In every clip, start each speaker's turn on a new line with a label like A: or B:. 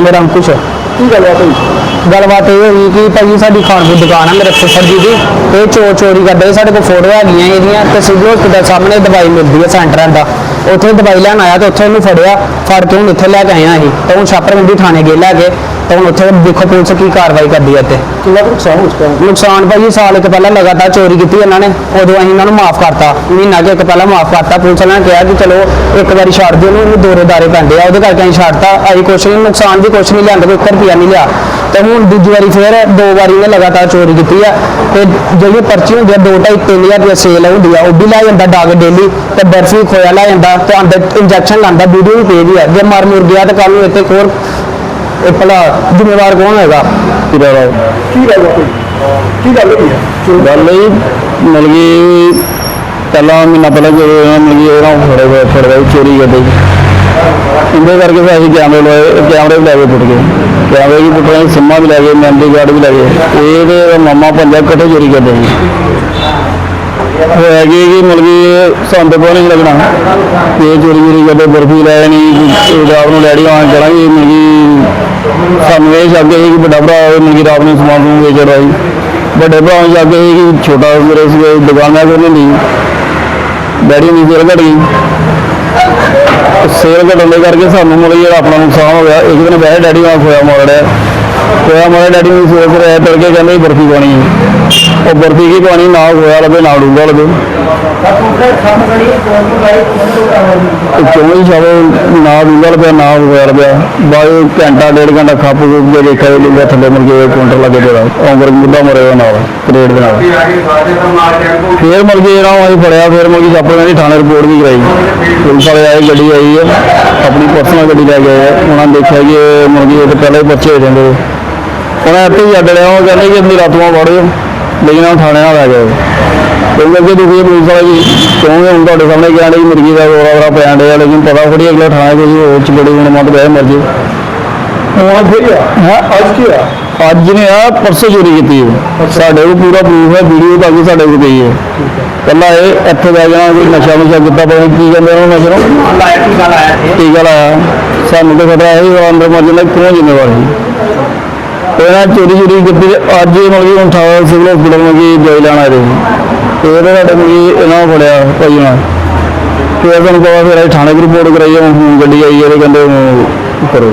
A: ਮੇਰਾ ਅੰਕੁਸ਼
B: ਕੀ ਗੱਲ ਬਾਤ ਹੋਈ?
A: ਗੱਲਬਾਤ ਇਹ ਹੋਈ ਕਿ ਭਾਜੀ ਸਾਡੀ ਖਾਣ ਦੀ ਦੁਕਾਨ ਹੈ ਮੇਰੇ ਫੁੱਫੜ ਜੀ ਦੀ। ਤੇ ਇਹ ਚੋਰ ਚੋਰੀ ਕਰਦੇ ਸਾਡੇ ਕੋਲ ਫੋਟੋ ਹੈਗੀਆਂ ਇਹਦੀਆਂ ਤੇ ਸਿਵਲ ਹਸਪੀਟਲ ਸਾਹਮਣੇ ਦਵਾਈ ਮਿਲਦੀ ਹੈ ਸੈਂਟਰਾਂ ਦਾ ਉੱਥੇ ਦਵਾਈ ਲੈਣ ਆਇਆ ਤੇ ਉੱਥੇ ਉਹਨੂੰ ਫੜਿਆ ਫੜ ਕੇ ਹੁਣ ਇੱਥੇ ਲੈ ਕੇ ਹਾਂ ਅਸੀਂ ਤੇ ਹੁਣ ਛਾਪਰਮੰਦੀ ਥਾਣੇ ਗਏ ਲੈ ਕੇ ਤੇ ਹੁਣ ਉੱਥੇ ਦੇਖੋ ਪੁਲਿਸ ਕੀ ਕਾਰਵਾਈ ਕਰਦੀ ਹੈ ਤੇ
B: ਕਿੰਨਾ ਕੁ ਨੁਕਸਾਨ ਹੋ ਚੁੱਕਾ ਹੈ
A: ਨੁਕਸਾਨ ਸਾਲ ਇੱਕ ਪਹਿਲਾਂ ਲਗਾਤਾਰ ਚੋਰੀ ਕੀਤੀ ਇਹਨਾਂ ਨੇ ਉਦੋਂ ਅਸੀਂ ਇਹਨਾਂ ਨੂੰ ਮਾਫ ਕਰਤਾ। ਮਹੀਨਾ ਕੁ ਇੱਕ ਪਹਿਲਾਂ ਮਾਫ ਕਰਤਾ ਪੁਲਿਸ ਵਾਲਿਆਂ ਨੇ ਕਿਹਾ ਕਿ ਚਲੋ ਇੱਕ ਵਾਰੀ ਛੱਡ ਦਿਓ ਉਹਨੂੰ ਦੋਰੇ ਦਾਰੇ ਪੈਂਦੇ ਆ ਉਹਦੇ ਕਰਕੇ ਅਸੀਂ ਛੱਡਤਾ। ਅਸੀਂ ਕੁਛ ਨਹੀਂ ਨੁਕਸਾਨ ਵੀ ਕੁਛ ਨਹੀਂ ਲਿਆਂਦਾ ਕੋਈ ਇੱਕ ਰੁਪਿਆ ਨਹੀਂ ਲਿਆ। ਤੇ ਹੁਣ ਦੂਜੀ ਵਾਰੀ ਫੇਰ ਦੋ ਵਾਰੀ ਨੇ ਲਗਾਤਾਰ ਚੋਰੀ ਕੀਤੀ ਆ। ਤੇ ਜਿਹੜੀ ਪਰਚੀ ਹੁੰਦੀ ਆ 2.5 3000 ਰੁਪਏ ਸੇਲ ਹੁੰਦੀ ਆ ਉਹ ਵੀ ਲੈ ਜਾਂਦਾ ਡਾਗ ਡੇਲੀ ਤੇ ਬਰਫੀ ਖੋਇਆ ਲੈ ਜਾਂਦਾ ਤੇ ਅੰਦਰ ਇੰਜੈਕਸ਼ਨ ਲਾਉਂਦਾ ਵੀਡੀਓ ਵੀ ਪੇਜ ਆ। ਜੇ ਮਰ ਮੁਰ ਗਿਆ ਤੇ ਕੱਲ ਨੂੰ ਇੱਥੇ ਹੋਰ ਇਹ ਭਲਾ ਜ਼ਿੰਮੇਵਾਰ ਕੌਣ
C: ਕਿਰਾ ਰਾਓ
B: ਕੀ ਗੱਲ ਹੋਈ ਕੀ ਗੱਲ ਹੋਈ ਹੈ?
C: ਗੱਲ ਇਹ ਮਿਲ ਗਈ ਪਹਿਲਾਂ ਮਹੀਨਾ ਪਹਿਲਾਂ ਜਦੋਂ ਇਹਨਾਂ ਮਿਲ ਗਈ ਇਹਨਾਂ ਫੜੇ ਹੋਏ ਫੜ ਗਏ ਚੋਰੀ ਕਰਦੇ ਇਹਦੇ ਕਰਕੇ ਫਿਰ ਅਸੀਂ ਕੈਮਰੇ ਲਏ ਕੈਮਰੇ ਵੀ ਲੈ ਕੇ ਪੁੱਟ ਗਏ। ਕੈਮਰੇ ਵੀ ਪੁੱਟ ਗਏ ਸਿੰਮਾ ਵੀ ਲੈ ਗਏ ਮੈਮਰੀ ਕਾਰਡ ਵੀ ਲੈ ਗਏ। ਇਹਦੇ ਮਾਮਾ ਪੰਜਾ ਇਕੱਠੇ ਚੋਰੀ ਕਰਦੇ ਸੀ। ਹੋਇਆ ਕੀ ਕਿ ਮਿਲ ਗਈ ਸੰਦ ਪਾਣੀ ਲੱਗਣਾ। ਇਹ ਚੋਰੀ ਚੋਰੀ ਕਰਦੇ ਬਰਫੀ ਲੈ ਨਹੀਂ ਰਾਤ ਨੂੰ ਲੈੜੀ ਆਉਣ ਕਰਾਂਗੇ ਮਤਲਬ ਕਿ ਸਾਨੂੰ ਇਹ ਸ਼ੱਕ ਸੀ ਕਿ ਵੱਡਾ ਭਰਾ ਇਹ ਮਿਲ ਗਈ ਰਾਤ ਨੂੰ ਸਮਾਨ ਨੂੰ ਵੇਚ ਰਿਹਾ ਸੀ। ਵੱਡੇ ਭਰਾ ਨੂੰ ਸ਼ੱਕ ਸੀ ਕਿ ਛੋਟਾ ਮੇਰੇ ਸੀ ਦੁਕਾਨਾਂ ਕੋਲ ਨਹੀਂ ਡੈਡੀ ਦੀ ਸੇਲ ਘਟ ਗਈ। ਸੇਲ ਘਟਣ ਦੇ ਕਰਕੇ ਸਾਨੂੰ ਮਤਲਬ ਜਿਹੜਾ ਆਪਣਾ ਨੁਕਸਾਨ ਹੋ ਗਿਆ, ਇੱਕ ਦਿਨ ਵੈਸੇ ਡੈਡੀ ਨਾਲ ਹੋਇਆ ਮੋੜਿਆ ਹੋਇਆ ਮਾਰੇ ਡੈਡੀ ਨੂੰ ਸੋਚ ਰਿਹਾ ਤੜਕੇ ਕਹਿੰਦੇ ਸੀ ਬਰਫੀ ਪਾਣੀ ਉਹ ਬਰਫੀ ਕੀ ਪਾਣੀ ਨਾ ਹੋਇਆ ਲਵੇ ਨਾ ਡੂੰਗਾ ਲਵੇ ਤੇ ਕਿਉਂ ਨਾ ਡੂੰਗਾ ਲਵੇ ਨਾ ਹੋਇਆ ਲਵੇ ਬਾਅਦ ਘੰਟਾ, ਡੇਢ ਘੰਟਾ ਖੱਪ ਖੁੱਪ ਕੇ ਦੇਖਿਆ ਵੀ ਲਿਆ ਥੱਲੇ ਮੁੜ ਕੇ ਕਾਊਂਟਰ ਲੱਗੇ ਜਿਹੜਾ। ਉਂਗਰ ਮੁੱਦਾ ਮਰੇ ਨਾਲ ਕਰੇਟ ਦੇ ਨਾਲ। ਫੇਰ ਮਰ ਕੇ ਜਿਹੜਾ ਅਸੀਂ ਫੜਿਆ, ਫੇਰ ਮਰ ਕੇ ਛਾਪੇ ਦੀ ਥਾਣੇ ਰਿਪੋਰਟ ਵੀ ਕਰਾਈ। ਪੁਲਿਸ ਵਾਲੇ ਆਏ, ਗੱਡੀ ਆਈ ਹੈ। ਆਪਣੀ ਪਰਸਨਲ ਗੱਡੀ ਲੈ ਕੇ ਆਏ। ਉਹਨਾਂ ਨੇ ਦੇਖਿਆ ਕਿ ਮੁੜ ਕੇ ਤੇ ਪਹਿਲਾਂ ਬੱਚੇ ਹੋ ਜਾਂਦੇ ਉਹਨਾਂ ਇੱਥੇ ਹੀ ਅੱਡ ਲਿਆ ਉਹ ਕਹਿੰਦੇ ਕਿ ਮੇਰੀ ਰਾਤੋਂ ਵੜਿਓ ਲੇਕਿਨ ਉਹ ਥਾਣੇ ਨਾਲ ਲੈ ਗਏ। ਕਿਉਂਕਿ ਅੱਗੇ ਦੁਖੀ ਪੁਲਿਸ ਵਾਲੇ ਵੀ ਕਿਉਂਕਿ ਹੁਣ ਤੁਹਾਡੇ ਸਾਹਮਣੇ ਕਹਿੰਦੇ ਕਿ ਮੁਰਗੀ ਦਾ ਰੋਲਾ ਰੋਲਾ ਪਿਆ ਡਿਆ ਲੇਕਿਨ ਪਤਾ ਥੋੜੀ ਅਗਲੇ ਥਾਣੇ ਕੋਈ ਹੋਰ ਚ ਬੜੀ ਹੁਣ ਮਤ ਗਏ ਮਰ ਜੇ।
B: ਹੁਣ ਫਿਰ
C: ਹਾਂ
B: ਅੱਜ ਕੀ
C: ਅੱਜ ਨੇ ਆ ਪਰਸੋਂ ਚੋਰੀ ਕੀਤੀ ਹੈ ਸਾਡੇ ਕੋਲ ਪੂਰਾ ਪ੍ਰੂਫ ਹੈ ਵੀਡੀਓ ਤਾਂ ਵੀ ਸਾਡੇ ਕੋਲ ਪਈ ਹੈ। ਕੱਲਾ ਇਹ ਇੱਥੇ ਬੈ ਜਾਣਾ ਕੋਈ ਨਸ਼ਾ ਨੁਸ਼ਾ ਕੀਤਾ ਪਤਾ ਨਹੀਂ ਕੀ ਕਹਿੰਦੇ ਉਹਨੂੰ ਨਸ਼ਾ ਨੂੰ।
A: ਲਾਇਆ ਟੀਕਾ ਲਾਇਆ
C: ਟੀਕਾ ਲਾਇਆ। ਸਾਨੂੰ ਤਾਂ ਖਤਰਾ ਹੈ ਹੀ ਅੰਦਰ ਮਰ ਜਾਂਦਾ ਕਿਉਂ ਜ਼ਿੰਮੇਵਾਰ ਸੀ ਇਹਨਾਂ ਚੋਰੀ ਚੋਰੀ ਕੀਤੀ ਅੱਜ ਮਤਲਬ ਕਿ ਹੁਣ ਥਾਂ ਸਿਵਲ ਹਸਪੀਟਲ ਮਤਲਬ ਕਿ ਦਵਾਈ ਲੈਣ ਆਏ ਸੀ ਤੇ ਇਹਦੇ ਸਾਡੇ ਕੋਲ ਇਹਨਾਂ ਨੂੰ ਫੜਿਆ ਭਾਈ ਨਾਲ। ਫਿਰ ਤੁਹਾਨੂੰ ਪਤਾ ਫਿਰ ਅਸੀਂ ਥਾਣੇ ਦੀ ਰਿਪੋਰਟ ਕਰਾਈ ਹੈ ਹੁਣ ਗੱਡੀ ਆਈ ਹੈ ਤੇ ਕਹਿੰਦੇ ਕਰੋ।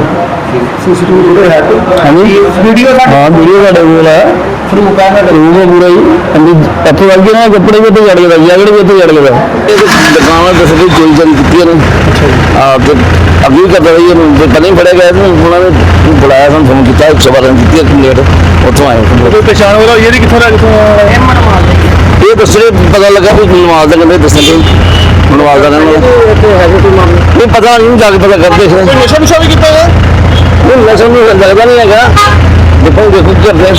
B: ਸੀਸੀਟੀਵੀ ਫੁਟੇਜ ਹੈ?
C: ਹਾਂਜੀ।
A: ਵੀਡੀਓ
C: ਹਾਂ ਵੀਡੀਓ ਸਾਡੇ ਕੋਲ ਹੈ।
A: ਪ੍ਰੂਫ ਹੈ
C: ਰੂਮ ਹੈ ਪੂਰਾ ਹੀ ਅੰਦੀ ਇੱਥੇ ਗਿਆ ਨਾ ਕੱਪੜੇ ਵੀ ਜੜ ਗਿਆ ਜੈਕਟ ਵੀ ਇੱਥੇ ਜੜ ਗਿਆ ਇਹ ਦੁਕਾਨਾਂ ਦੱਸ ਵੀ ਚੋਰੀ ਚੋਰੀ ਕੀਤੀ ਇਹਨੂੰ ਆ ਤੇ ਅੱਗੇ ਵੀ ਕਰਦਾ ਰਹੀ ਇਹਨੂੰ। ਪਤਾ ਫੜਿਆ ਗਿਆ ਇਹਨੂੰ ਉਹਨਾਂ ਨੇ ਬੁਲਾਇਆ ਸਾਨੂੰ ਫੋਨ ਕੀਤਾ ਇੱਕ ਸਵਾਰਾਂ ਕੀਤੀ ਇੱਕ ਲੇਟ ਉੱਥੋਂ ਆਏ
B: ਕੋਈ ਪਛਾਣ ਵਾਲਾ ਇਹ ਕਿੱਥੋਂ ਦਾ ਕਿੱਥੋਂ
C: ਪਤਾ ਲੱਗਾ ਵੀ ਨਵਾਜ਼ ਦਾ ਕਹਿੰਦੇ ਦੱਸਣ ਦੇ। ਨਵਾਜ਼ ਦਾ ਰਹਿਣ ਵਾਲਾ
B: ਇੱਥੇ ਹੈਗੇ ਕੋਈ ਮਾਮਲੇ
C: ਨਹੀਂ ਪਤਾ ਨਹੀਂ ਜਾ ਕੇ ਪਤਾ ਕਰਦੇ ਸੀ
B: ਨਸ਼ਾ ਨੁਸ਼ਾ ਵੀ ਕੀਤਾ ਹੈ
C: ਨਹੀਂ ਨਸ਼ਾ ਨੂੰ ਲੱਗਦਾ ਨਹੀਂ ਹੈਗਾ। ਦੇਖੋ ਦੇਖੋ ਕੀ ਕਰਦੇ।